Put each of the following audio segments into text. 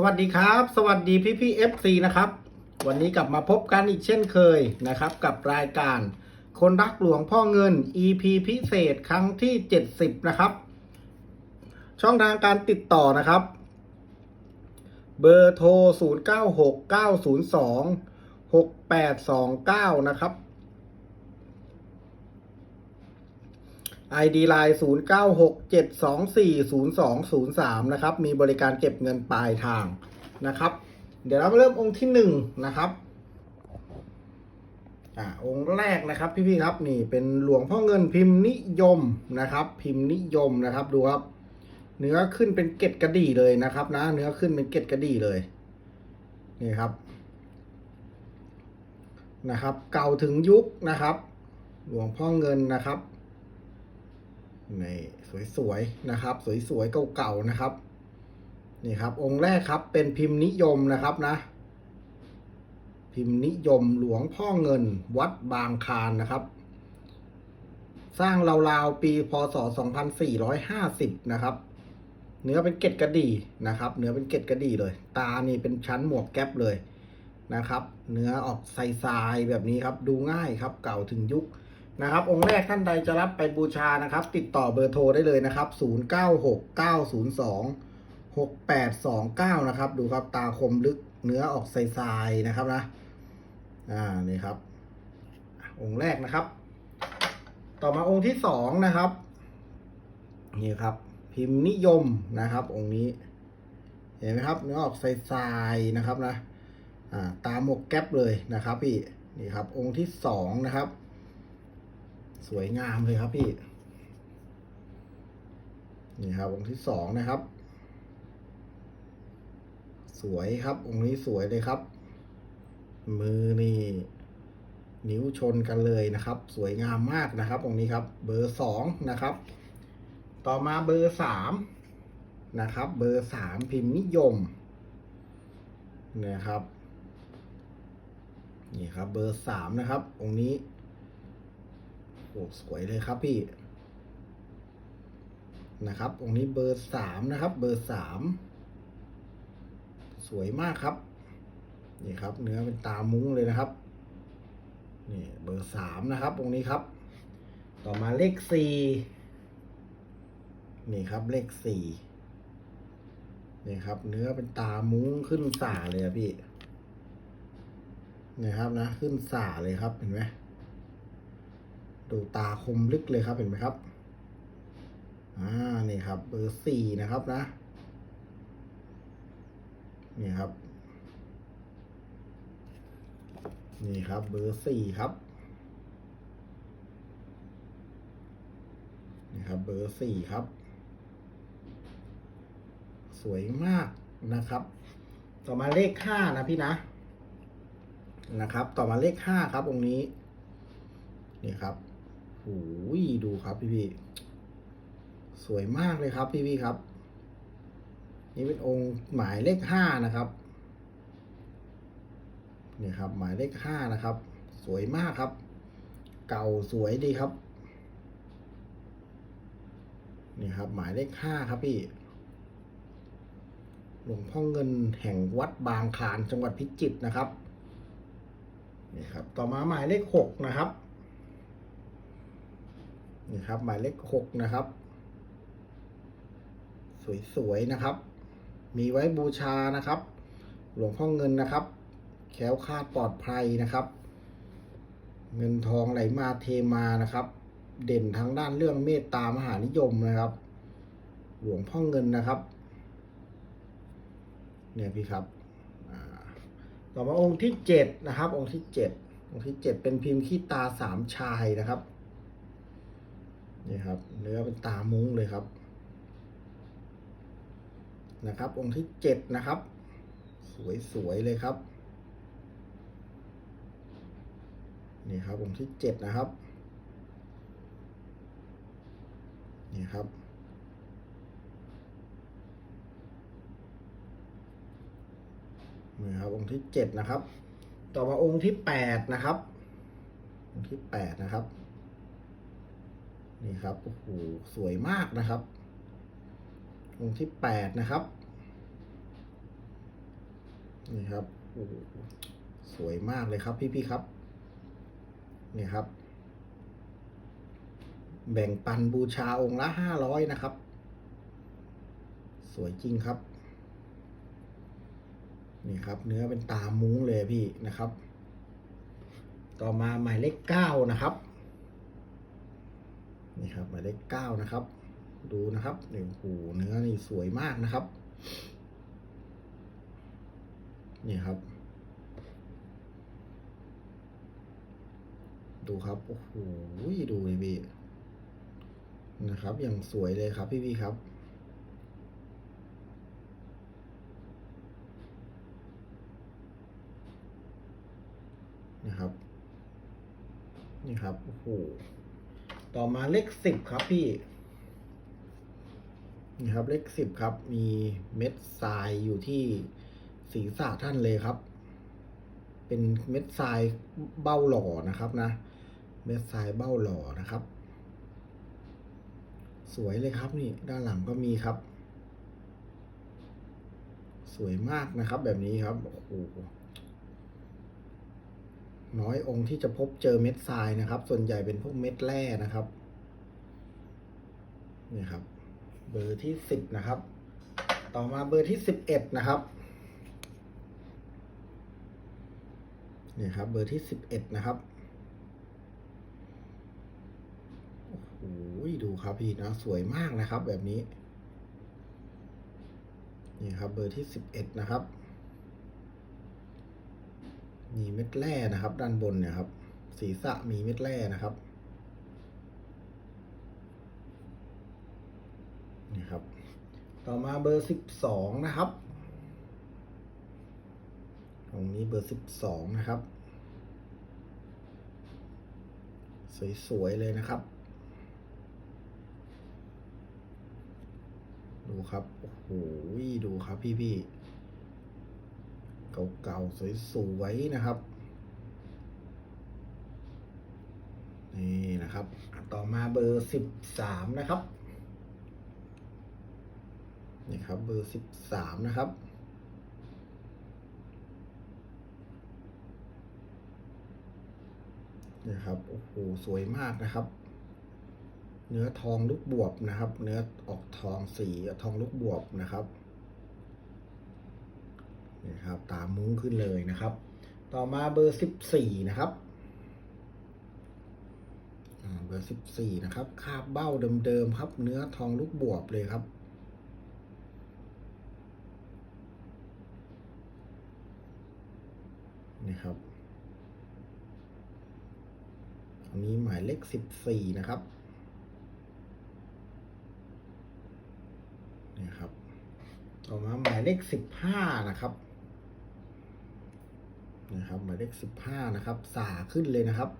สวัสดีครับ สวัสดีพี่พี่เอฟซีนะครับ วันนี้กลับมาพบกันอีกเช่นเคยนะครับ กับรายการ คนรักหลวงพ่อเงิน EP พิเศษครั้งที่ 70 นะครับ ช่องทางการติดต่อนะครับ เบอร์โทร 0969026829 นะครับ ID Line 0967240203 นะครับ มีบริการเก็บเงินปลายทางนะครับ เดี๋ยวเรามาเริ่มองค์ที่หนึ่งนะครับอ่าองค์แรกนะครับพี่ๆครับนี่เป็นหลวงพ่อเงินพิมพ์นิยมนะครับ พิมพ์นิยมนะครับดูครับ เนื้อขึ้นเป็นเกล็ดกระดี่เลยนะครับนะ เนื้อขึ้นเป็นเกล็ดกระดี่เลยนี่ครับนะครับ เก่าถึงยุคนะครับ หลวงพ่อเงินนะครับ ในสวยๆนะครับ สวยๆเก่าๆนะครับนี่ครับ องค์แรกครับเป็นพิมพ์นิยมนะครับนะ พิมพ์นิยมหลวงพ่อเงินวัดบางคานนะครับ สร้างราวๆปีพศ 2450 นะครับ เนื้อเป็นเกล็ดกระดี่นะครับ เนื้อเป็นเกล็ดกระดี่เลย ตานี่เป็นชั้นหมวกแก๊ปเลยนะครับ เนื้อออกใสๆแบบนี้ครับ ดูง่ายครับ เก่าถึงยุค นะครับ องค์แรกท่านใดจะรับไปบูชานะครับ ติดต่อเบอร์โทรได้เลยนะครับ 0969026829 นะครับ ดูครับตาคมลึกเนื้อออกใสๆนะครับนะ อ่า นี่ครับ องค์แรกนะครับ ต่อมาองค์ที่สองนะครับ นี่ครับ พิมพ์นิยมนะครับ องค์นี้ เห็นไหมครับ เนื้อออกใสๆนะครับนะ อ่า ตาหมกแก๊ปเลยนะครับพี่ นี่ครับ องค์ที่สองนะครับ สวยงามเลยครับพี่ นี่ครับองค์ที่สองนะครับ สวยครับ องค์นี้สวยเลยครับ มือนี่นิ้วชนกันเลยนะครับ สวยงามมากนะครับองค์นี้ครับ เบอร์สองนะครับ ต่อมาเบอร์สามนะครับ เบอร์สามพิมพ์นิยมนะครับ นี่ครับ เบอร์สามนะครับ องค์นี้ สวยเลยครับพี่ นะครับ องค์นี้เบอร์สามนะครับ เบอร์สามสวยมากครับ นี่ครับ เนื้อเป็นตามุ้งเลยนะครับ นี่เบอร์สามนะครับ องค์นี้ครับ ต่อมาเลขสี่นี่ครับ เลขสี่นี่ครับ เนื้อเป็นตามุ้งขึ้นสาเลยอะพี่นี่ครับนะ ขึ้นสาเลยครับเห็นไหม ดูตาคมลึกเลยครับเห็นไหมครับ อ่า นี่ครับ เบอร์สี่นะครับนะ นี่ครับ นี่ครับ เบอร์สี่ครับ นี่ครับ เบอร์สี่ครับ สวยมากนะครับ ต่อมาเลขห้านะพี่นะ นะครับ ต่อมาเลขห้าครับองค์นี้ นี่ครับ หูยดูครับพี่พี่สวยมากเลยครับพี่พี่ครับ นี่เป็นองค์หมายเลขห้านะครับนี่ครับ หมายเลขห้านะครับ สวยมากครับ เก่าสวยดีครับ นี่ครับ หมายเลขห้าครับพี่หลวงพ่อเงินแห่งวัดบางคลานจังหวัดพิจิตรนะครับนี่ครับ ต่อมาหมายเลขหกนะครับ นี่ครับหมายเลขหกนะครับ สวยๆนะครับ มีไว้บูชานะครับ หลวงพ่อเงินนะครับ แค้วคาดปลอดภัยนะครับ เงินทองไหลมาเทมานะครับ เด่นทางด้านเรื่องเมตตามหานิยมนะครับ หลวงพ่อเงินนะครับ เนี่ยพี่ครับต่อมาองค์ที่เจ็ดนะครับ องค์ที่เจ็ดองค์ที่เจ็ดเป็นพิมพ์ขี้ตาสามชายนะครับ นี่ครับ เนื้อเป็นตามุ้งเลยครับ นะครับ องค์ที่เจ็ดนะครับ สวยๆเลยครับ นี่ครับ องค์ที่เจ็ดนะครับ นี่ครับนี่ครับองค์ที่เจ็ดนะครับ ต่อมาองค์ที่แปดนะครับ องค์ที่แปดนะครับ นี่ครับโอ้โหสวยมากนะครับ องค์ที่แปดนะครับ นี่ครับโอ้โหสวยมากเลยครับพี่พี่ๆครับ นี่ครับ แบ่งปันบูชาองค์ละห้าร้อยนะครับ สวยจริงครับ นี่ครับ เนื้อเป็นตามุ้งเลยพี่นะครับ ต่อมาหมายเลขเก้านะครับ นี่ครับหมายเลขเก้านะครับ ดูนะครับนี่โอ้โหเนื้อนี่สวยมากนะครับ นี่ครับ ดูครับโอ้โหดูเลยพี่นะครับ อย่างสวยเลยครับพี่พี่ครับนะครับ นี่ครับ โอ้โห ต่อมาเลขสิบครับพี่นี่ครับเลขสิบครับ มีเม็ดทรายอยู่ที่ศีรษะท่านเลยครับ เป็นเม็ดทรายเบ้าหล่อนะครับนะ เม็ดทรายเบ้าหล่อนะครับ สวยเลยครับนี่ด้านหลังก็มีครับ สวยมากนะครับ แบบนี้ครับโอ้โห น้อยองค์ที่จะพบเจอเม็ดทรายนะครับ ส่วนใหญ่เป็นพวกเม็ดแร่นะครับนี่ครับ เบอร์ที่สิบนะครับ ต่อมาเบอร์ที่สิบเอ็ดนะครับนี่ครับ เบอร์ที่สิบเอ็ดนะครับโอ้โหดูครับพี่นะสวยมากนะครับ แบบนี้ นี่ครับ เบอร์ที่สิบเอ็ดนะครับ มีเม็ดแร่นะครับ ด้านบนเนี่ยครับ ศีรษะมีเม็ดแร่นะครับนี่ครับ ต่อมาเบอร์สิบสองนะครับ ตรงนี้เบอร์สิบสองนะครับ สวยๆเลยนะครับดูครับ โอ้โห ดูครับพี่ๆ เก่าๆ สวยๆ นะครับ นี่นะครับ ต่อมาเบอร์สิบสามนะครับ นี่ครับเบอร์สิบสามนะครับนี่ครับโอ้โหสวยมากนะครับ เนื้อทองลูกบวบนะครับ เนื้อออกทองสีทองลูกบวบนะครับ นี่ครับตามมุ้งขึ้นเลยนะครับ ต่อมาเบอร์สิบสี่นะครับเบอร์สิบสี่นะครับ คาบเบ้าเดิมๆครับ เนื้อทองลูกบวบเลยครับนี่ครับอันนี้หมายเลขสิบสี่นะครับนี่ครับ ต่อมาหมายเลขสิบห้านะครับ นะครับหมายเลขสิบห้านะครับสาขึ้นเลยนะครับ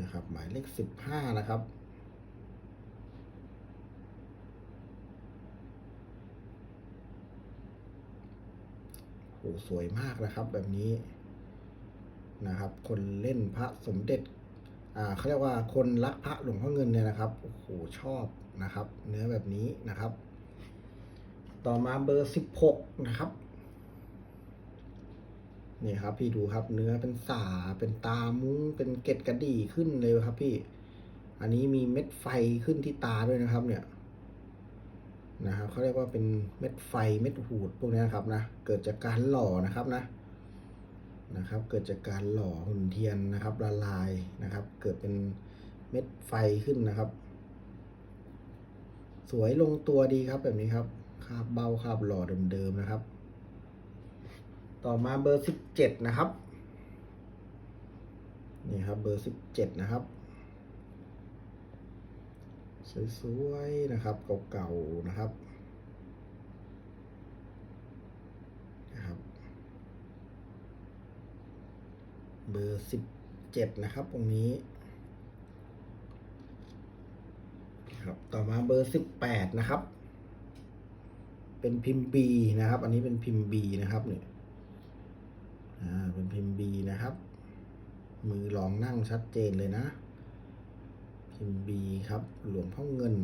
นะครับ หมายเลขสิบห้านะครับโหสวยมากนะครับแบบนี้นะครับ คนเล่นพระสมเด็จอ่าเขาเรียกว่าคนรักพระหลวงพ่อเงินเนี่ยนะครับโอ้โหชอบนะครับ เนื้อแบบนี้นะครับ ต่อมาเบอร์สิบหกนะครับ นี่ครับพี่ดูครับเนื้อเป็นสาเป็นตามุ้งเป็นเกล็ดกระดี่ขึ้นเลยครับพี่ อันนี้มีเม็ดไฟขึ้นที่ตาด้วยนะครับ เนี่ยนะครับเขาเรียกว่าเป็นเม็ดไฟเม็ดหูดพวกนี้นะครับนะเกิดจากการหล่อนะครับนะนะครับ เกิดจากการหล่อหุ่นเทียนนะครับละลายนะครับ เกิดเป็นเม็ดไฟขึ้นนะครับ สวยลงตัวดีครับแบบนี้ครับคาบเบาคาบหล่อเดิมๆนะครับ ต่อมาเบอร์สิบเจ็ดนะครับ นี่ครับเบอร์สิบเจ็ดนะครับ สวยๆนะครับเก่าๆนะครับนะครับเบอร์สิบเจ็ดนะครับตรงนี้ครับต่อมาเบอร์สิบแปดนะครับ เป็นพิมพ์ B นะครับ อันนี้เป็นพิมพ์ B นะครับเนี่ย อ่าเป็นพิมพ์ B นะครับ มือลองนั่งชัดเจนเลยนะ พิมพ์ B ครับ หลวงพ่อเงิน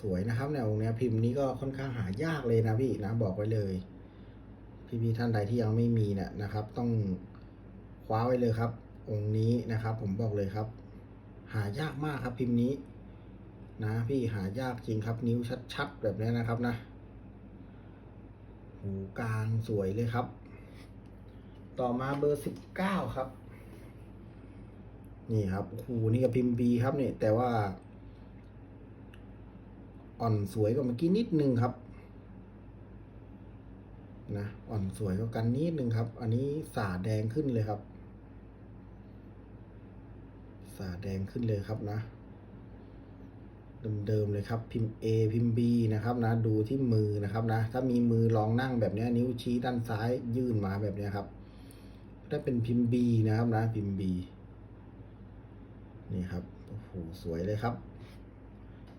สวยนะครับแนวองค์เนี้ยพิมพ์นี้ก็ค่อนข้างหายากเลยนะพี่นะบอกไว้เลย พี่ๆท่านใดที่ยังไม่มีเนี่ยนะครับ ต้องคว้าไว้เลยครับ องค์นี้นะครับ ผมบอกเลยครับ หายากมากครับพิมพ์นี้นะพี่หายากจริงครับนิ้วชัดๆแบบนี้นะครับนะ หูกลางสวยเลยครับ ต่อมาเบอร์สิบเก้าครับ นี่ครับโอ้โหนี่ก็พิมพ์บีครับเนี่ยแต่ว่า อ่อนสวยกว่าเมื่อกี้นิดนึงครับ นะอ่อนสวยกว่ากันนิดนึงครับ อันนี้สาแดงขึ้นเลยครับ สาแดงขึ้นเลยครับนะ เดิมๆเลยครับพิมพ์ A พิมพ์ B นะครับนะดูที่มือนะครับนะถ้ามีมือลองนั่งแบบนี้นิ้วชี้ด้านซ้ายยื่นมาแบบนี้ครับถ้าเป็นพิมพ์ B นะครับนะพิมพ์ B นี่ครับโอ้โหสวยเลยครับ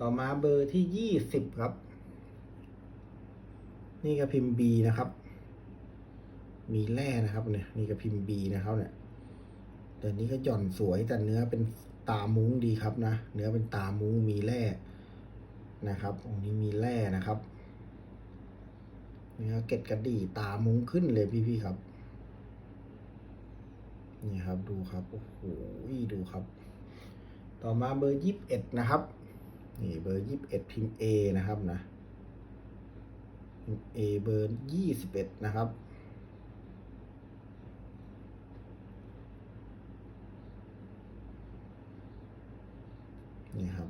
ต่อมาเบอร์ที่ยี่สิบครับ นี่ก็พิมพ์ B นะครับ มีแร่นะครับเนี่ยนี่ก็พิมพ์ B นะครับเนี่ยแต่นี้ก็หย่อนสวยแต่เนื้อเป็น ตามุ้งดีครับนะ เนื้อเป็นตามุ้งมีแร่นะครับองค์นี้มีแร่นะครับ เนื้อเกล็ดกระดี่ตามุ้งขึ้นเลยพี่ๆครับ นี่ครับดูครับโอ้โหดูครับ ต่อมาเบอร์ยี่สิบเอ็ดนะครับ นี่เบอร์ยี่สิบเอ็ดพิมพ์ A นะครับนะพิมพ์ A เบอร์ยี่สิบเอ็ดนะครับ นี่ครับ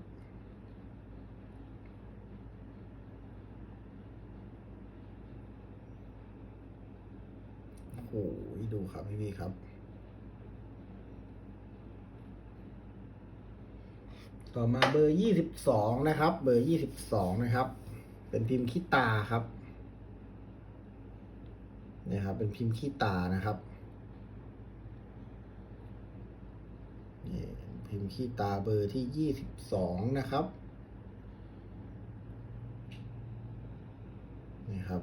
โอ้โหดูครับพี่พี่ครับต่อมาเบอร์ยี่สิบสองนะครับ เบอร์ยี่สิบสองนะครับ เป็นพิมพ์ขี้ตาครับนี่ครับ เป็นพิมพ์ขี้ตานะครับนี่ พิมพ์ขี้ตาเบอร์ที่ยี่สิบสองนะครับนี่ครับ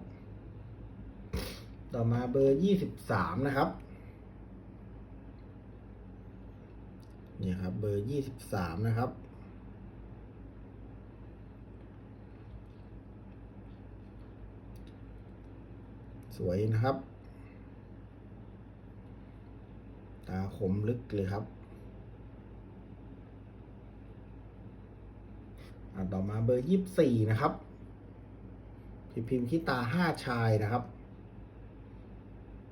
ต่อมาเบอร์ยี่สิบสามนะครับนี่ครับ เบอร์ยี่สิบสามนะครับสวยนะครับ ตาคมลึกเลยครับอะ ต่อมาเบอร์ยี่สิบสี่นะครับพิมพ์พิมพ์ขี้ตาห้าชายนะครับ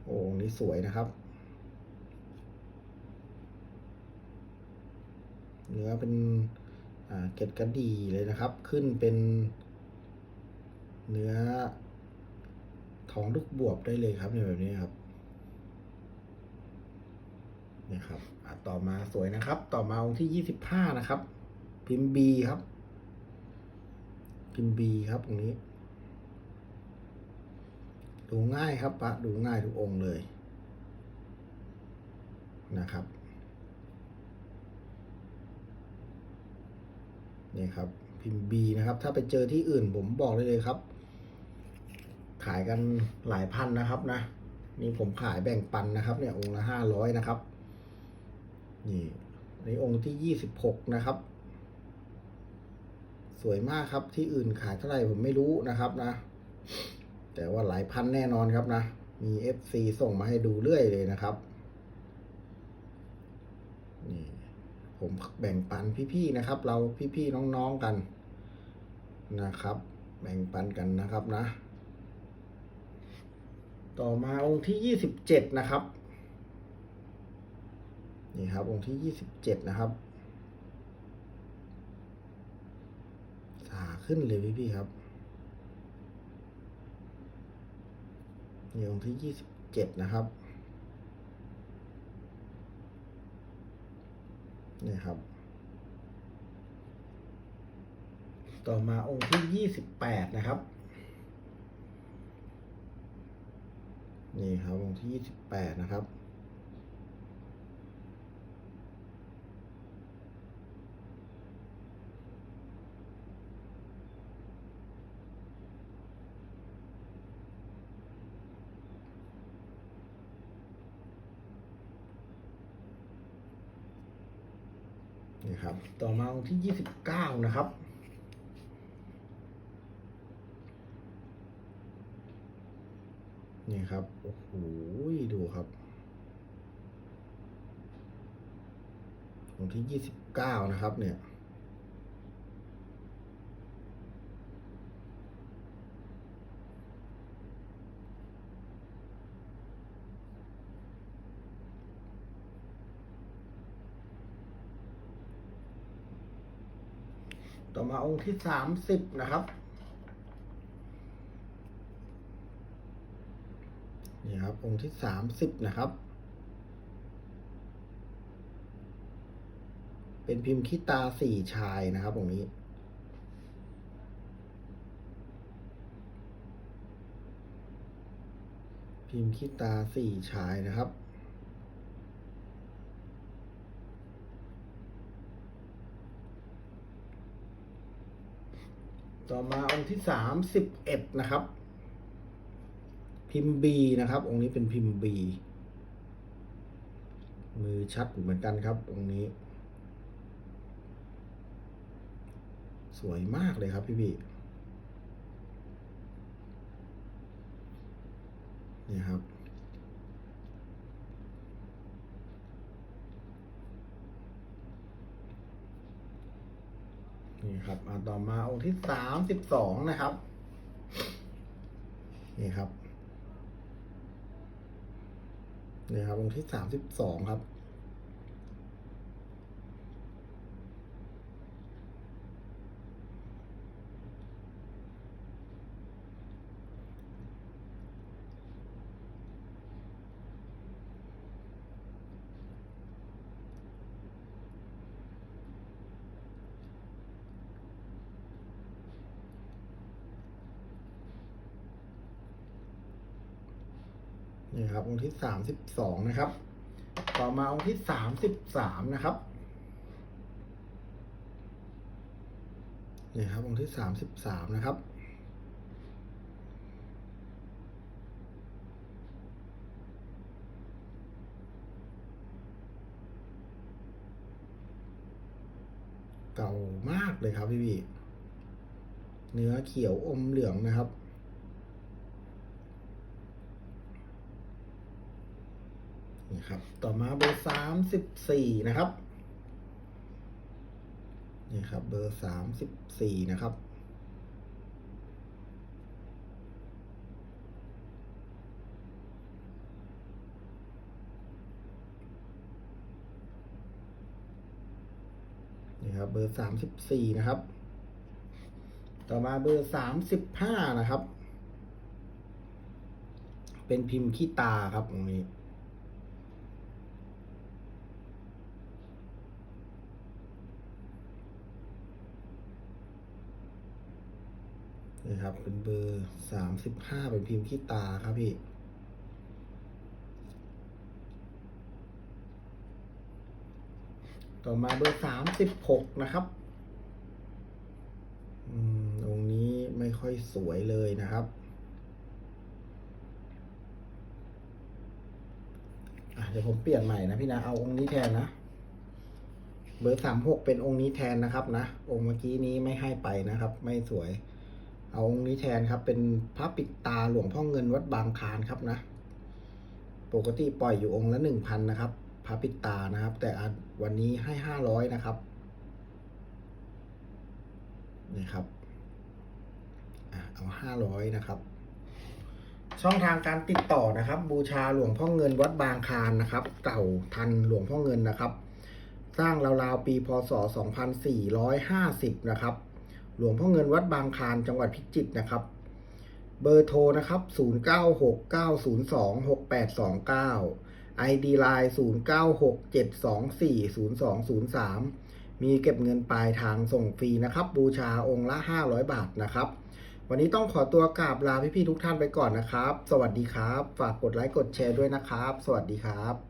โอ้นี่สวยนะครับ เนื้อเป็นเกล็ดกระดีเลยนะครับ ขึ้นเป็นเนื้อท้องลูกบวบได้เลยครับเนี่ยแบบนี้ครับนี่ครับต่อมาสวยนะครับ ต่อมาองค์ที่ยี่สิบห้านะครับ พิมพ์บีครับ พิมพ์บีครับตรงนี้ ดูง่ายครับปะดูง่ายทุกองค์เลยนะครับนี่ครับพิมพ์ B นะครับ ถ้าไปเจอที่อื่นผมบอกได้เลยครับ ขายกันหลายพันนะครับนะ นี่ผมขายแบ่งปันนะครับเนี่ยองค์ละห้าร้อยนะครับ นี่อันองค์ที่ยี่สิบหกนะครับ สวยมากครับที่อื่นขายเท่าไหร่ผมไม่รู้นะครับนะ แต่ว่าหลายพันแน่นอนครับนะ มี FC ส่งมาให้ดูเรื่อยเลยนะครับนี่ผมแบ่งปันพี่ๆนะครับ เราพี่ๆน้องๆกันนะครับ แบ่งปันกันนะครับนะ ต่อมาองค์ที่ยี่สิบเจ็ดนะครับ นี่ครับองค์ที่ยี่สิบเจ็ดนะครับ สา ขึ้นเลยพี่ๆครับนี่องค์ที่ยี่สิบเจ็ดนะครับนี่ครับ ต่อมาองค์ที่ยี่สิบแปดนะครับนี่ครับองค์ที่ยี่สิบแปดนะครับ ต่อมาวันที่ยี่สิบเก้านะครับ นี่ครับ โอ้โห ดูครับวันที่ยี่สิบเก้านะครับเนี่ย ต่อมาองค์ที่สามสิบนะครับ นี่ครับ องค์ที่สามสิบนะครับ เป็นพิมพ์ขี้ตาสี่ชายนะครับองค์นี้พิมพ์ขี้ตาสี่ชายนะครับ ต่อมาองค์ที่สามสิบเอ็ดนะครับ พิมพ์บีนะครับ องค์นี้เป็นพิมพ์บีมือชัดเหมือนกันครับองค์นี้ สวยมากเลยครับพี่บีนี่ครับ ครับอ่าต่อมาองค์ที่สามสิบสองนะครับ นี่ครับนี่ครับองค์ที่สามสิบสองครับ องค์ที่สามสิบสองนะครับ ต่อมาองค์ที่สามสิบสามนะครับนี่ครับองค์ที่สามสิบสามนะครับเก่ามากเลยครับพี่พี่เนื้อเขียวอมเหลืองนะครับ นี่ครับ ต่อมาเบอร์สามสิบสี่นะครับนี่ครับ เบอร์สามสิบสี่นะครับ นี่ครับ เบอร์สามสิบสี่นะครับ ต่อมาเบอร์สามสิบห้านะครับ เป็นพิมพ์ขี้ตาครับตรงนี้ นี่ครับ เป็นเบอร์สามสิบห้าเป็นพิมพ์ขี้ตาครับพี่ ต่อมาเบอร์สามสิบหกนะครับอืมองค์นี้ไม่ค่อยสวยเลยนะครับเดี๋ยวผมเปลี่ยนใหม่นะพี่นะ เอาองค์นี้แทนนะ เบอร์สามหกเป็นองค์นี้แทนนะครับนะ องค์เมื่อกี้นี้ไม่ให้ไปนะครับ ไม่สวย เอาองค์นี้แทนครับ เป็นพระปิดตาหลวงพ่อเงินวัดบางคานครับนะ ปกติปล่อยอยู่องค์ละหนึ่งพันนะครับ พระปิดตานะครับ แต่วันนี้ให้ห้าร้อยนะครับนี่ครับเอาห้าร้อยนะครับ ช่องทางการติดต่อนะครับ บูชาหลวงพ่อเงินวัดบางคานนะครับ เก่าทันหลวงพ่อเงินนะครับ สร้างราวๆปีพศ 2450 นะครับ หลวงพ่อเงินวัดบางคลานจังหวัดพิจิตรนะครับ เบอร์โทรนะครับ 0969026829 ID Line 0967240203 มีเก็บเงินปลายทางส่งฟรีนะครับ บูชาองค์ละ 500 บาทนะครับ วันนี้ต้องขอตัวกราบลาพี่ๆทุกท่านไปก่อนนะครับ สวัสดีครับ ฝากกดไลค์กดแชร์ด้วยนะครับ สวัสดีครับ